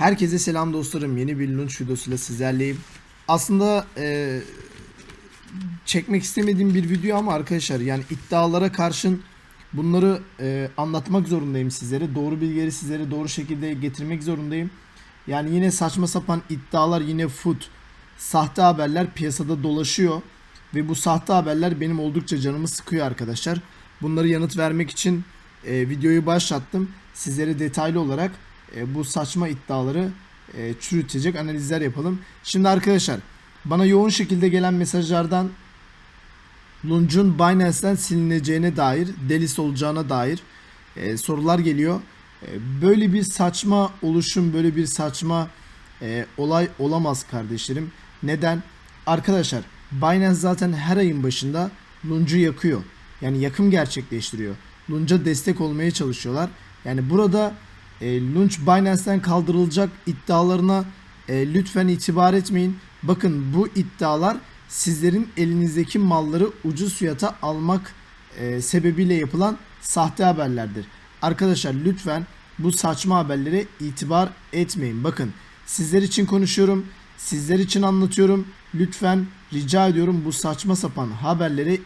Herkese selam dostlarım. Yeni bir lunch videosuyla sizlerleyim. Aslında e, çekmek istemediğim bir video ama arkadaşlar yani iddialara karşın bunları e, anlatmak zorundayım sizlere. Doğru bilgileri sizlere doğru şekilde getirmek zorundayım. Yani yine saçma sapan iddialar yine food, sahte haberler piyasada dolaşıyor. Ve bu sahte haberler benim oldukça canımı sıkıyor arkadaşlar. Bunları yanıt vermek için e, videoyu başlattım. Sizlere detaylı olarak e, bu saçma iddiaları e, çürütecek analizler yapalım. Şimdi arkadaşlar bana yoğun şekilde gelen mesajlardan Lunch'un Binance'den silineceğine dair, delis olacağına dair e, sorular geliyor. E, böyle bir saçma oluşum, böyle bir saçma e, olay olamaz kardeşlerim. Neden? Arkadaşlar Binance zaten her ayın başında Lunch'u yakıyor. Yani yakım gerçekleştiriyor. Lunch'a destek olmaya çalışıyorlar. Yani burada e, Lunch Binance'den kaldırılacak iddialarına e, lütfen itibar etmeyin. Bakın bu iddialar sizlerin elinizdeki malları ucuz fiyata almak e, sebebiyle yapılan sahte haberlerdir. Arkadaşlar lütfen bu saçma haberlere itibar etmeyin. Bakın sizler için konuşuyorum. Sizler için anlatıyorum. Lütfen rica ediyorum bu saçma sapan haberlere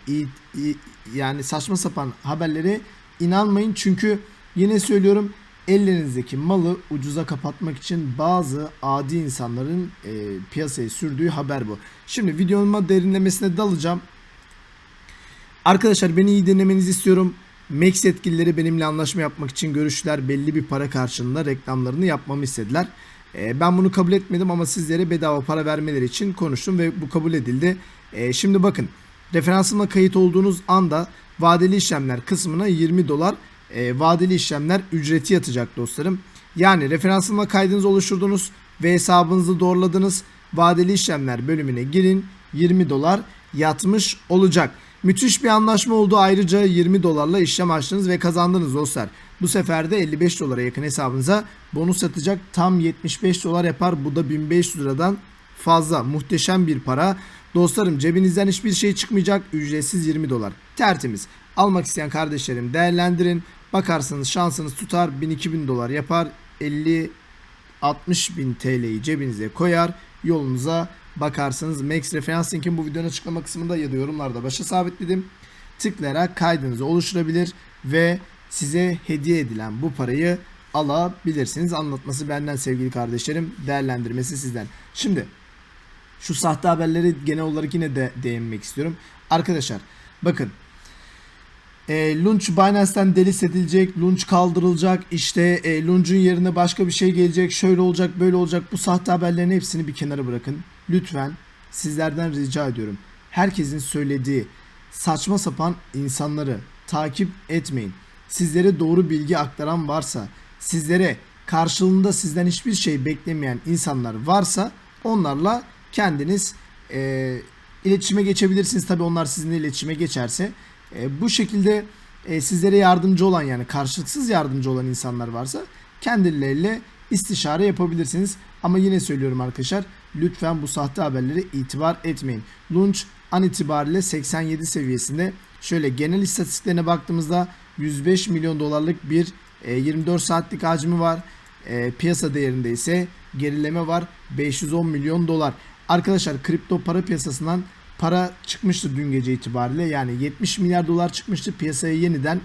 yani saçma sapan haberlere inanmayın. Çünkü yine söylüyorum ellerinizdeki malı ucuza kapatmak için bazı adi insanların e, piyasaya sürdüğü haber bu. Şimdi videoma derinlemesine dalacağım. Arkadaşlar beni iyi dinlemenizi istiyorum. Max yetkilileri benimle anlaşma yapmak için görüşler belli bir para karşılığında reklamlarını yapmamı istediler. E, ben bunu kabul etmedim ama sizlere bedava para vermeleri için konuştum ve bu kabul edildi. E, şimdi bakın referansımla kayıt olduğunuz anda vadeli işlemler kısmına 20 dolar e, vadeli işlemler ücreti yatacak dostlarım. Yani referansımla kaydınızı oluşturdunuz ve hesabınızı doğruladınız. Vadeli işlemler bölümüne girin 20 dolar yatmış olacak. Müthiş bir anlaşma oldu. Ayrıca 20 dolarla işlem açtınız ve kazandınız dostlar. Bu sefer de 55 dolara yakın hesabınıza bonus atacak. Tam 75 dolar yapar. Bu da 1500 liradan fazla. Muhteşem bir para. Dostlarım cebinizden hiçbir şey çıkmayacak. Ücretsiz 20 dolar. Tertemiz. Almak isteyen kardeşlerim değerlendirin. Bakarsanız şansınız tutar 1000-2000 dolar yapar. 50 60 bin TL'yi cebinize koyar. Yolunuza bakarsanız Max referans linkin bu videonun açıklama kısmında ya da yorumlarda başa sabitledim. Tıklayarak kaydınızı oluşturabilir ve size hediye edilen bu parayı alabilirsiniz. Anlatması benden sevgili kardeşlerim, değerlendirmesi sizden. Şimdi şu sahte haberleri genel olarak yine de değinmek istiyorum. Arkadaşlar bakın e, Lunch Binance'ten delis edilecek, Lunch kaldırılacak, işte e, Lunch'un yerine başka bir şey gelecek, şöyle olacak, böyle olacak. Bu sahte haberlerin hepsini bir kenara bırakın. Lütfen sizlerden rica ediyorum. Herkesin söylediği saçma sapan insanları takip etmeyin. Sizlere doğru bilgi aktaran varsa, sizlere karşılığında sizden hiçbir şey beklemeyen insanlar varsa onlarla kendiniz e, iletişime geçebilirsiniz. Tabi onlar sizinle iletişime geçerse. E, bu şekilde e, sizlere yardımcı olan yani karşılıksız yardımcı olan insanlar varsa kendileriyle istişare yapabilirsiniz. Ama yine söylüyorum arkadaşlar lütfen bu sahte haberlere itibar etmeyin. Lunch an itibariyle 87 seviyesinde. Şöyle genel istatistiklerine baktığımızda 105 milyon dolarlık bir e, 24 saatlik hacmi var. E, piyasa değerinde ise gerileme var 510 milyon dolar. Arkadaşlar kripto para piyasasından para çıkmıştı dün gece itibariyle. Yani 70 milyar dolar çıkmıştı. Piyasaya yeniden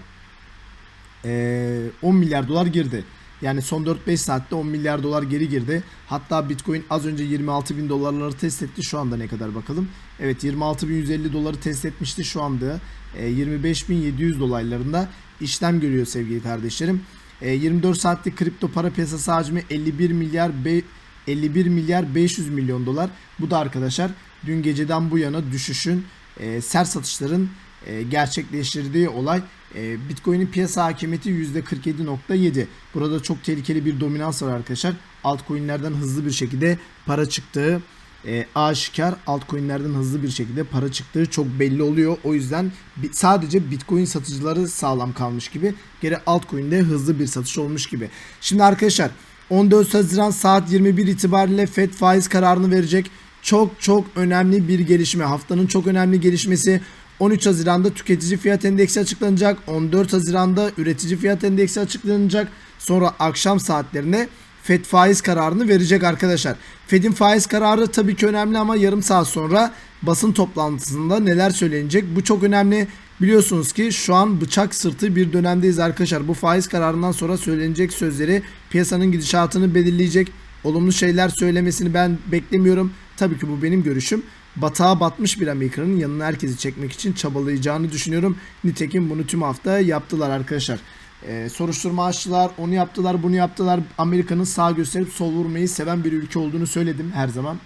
e, 10 milyar dolar girdi. Yani son 4-5 saatte 10 milyar dolar geri girdi. Hatta Bitcoin az önce 26 bin dolarları test etti. Şu anda ne kadar bakalım. Evet 26.150 doları test etmişti. Şu anda e, 25.700 dolaylarında işlem görüyor sevgili kardeşlerim. E, 24 saatlik kripto para piyasası hacmi 51 milyar be, 51 milyar 500 milyon dolar. Bu da arkadaşlar dün geceden bu yana düşüşün e, sert satışların e, gerçekleştirdiği olay. E, Bitcoin'in piyasa hakimiyeti %47.7. Burada çok tehlikeli bir dominans var arkadaşlar. Altcoin'lerden hızlı bir şekilde para çıktığı e, aşikar altcoin'lerden hızlı bir şekilde para çıktığı çok belli oluyor. O yüzden sadece Bitcoin satıcıları sağlam kalmış gibi. Geri altcoin'de hızlı bir satış olmuş gibi. Şimdi arkadaşlar 14 Haziran saat 21 itibariyle FED faiz kararını verecek. Çok çok önemli bir gelişme. Haftanın çok önemli gelişmesi 13 Haziran'da tüketici fiyat endeksi açıklanacak. 14 Haziran'da üretici fiyat endeksi açıklanacak. Sonra akşam saatlerinde Fed faiz kararını verecek arkadaşlar. Fed'in faiz kararı tabii ki önemli ama yarım saat sonra basın toplantısında neler söylenecek bu çok önemli. Biliyorsunuz ki şu an bıçak sırtı bir dönemdeyiz arkadaşlar. Bu faiz kararından sonra söylenecek sözleri piyasanın gidişatını belirleyecek. Olumlu şeyler söylemesini ben beklemiyorum. Tabii ki bu benim görüşüm. Batağa batmış bir Amerika'nın yanına herkesi çekmek için çabalayacağını düşünüyorum. Nitekim bunu tüm hafta yaptılar arkadaşlar. Ee, soruşturma açtılar, onu yaptılar, bunu yaptılar. Amerika'nın sağ gösterip sol vurmayı seven bir ülke olduğunu söyledim her zaman.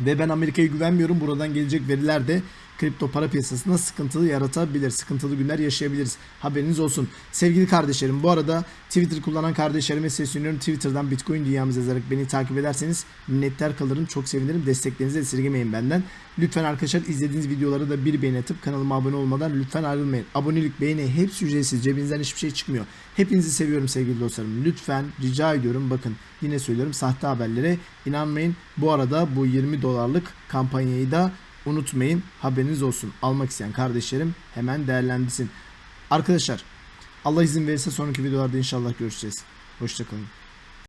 Ve ben Amerika'ya güvenmiyorum. Buradan gelecek veriler de kripto para piyasasında sıkıntılı yaratabilir. Sıkıntılı günler yaşayabiliriz. Haberiniz olsun. Sevgili kardeşlerim bu arada Twitter kullanan kardeşlerime sesleniyorum. Twitter'dan Bitcoin dünyamız yazarak beni takip ederseniz minnettar kalırım. Çok sevinirim. Desteklerinizi esirgemeyin benden. Lütfen arkadaşlar izlediğiniz videoları da bir beğeni atıp kanalıma abone olmadan lütfen ayrılmayın. Abonelik, beğeni hepsi ücretsiz. Cebinizden hiçbir şey çıkmıyor. Hepinizi seviyorum sevgili dostlarım. Lütfen rica ediyorum bakın yine söylüyorum sahte haberlere inanmayın. Bu arada bu 20 dolarlık kampanyayı da unutmayın. Haberiniz olsun. Almak isteyen kardeşlerim hemen değerlendirsin. Arkadaşlar Allah izin verirse sonraki videolarda inşallah görüşeceğiz. Hoşçakalın.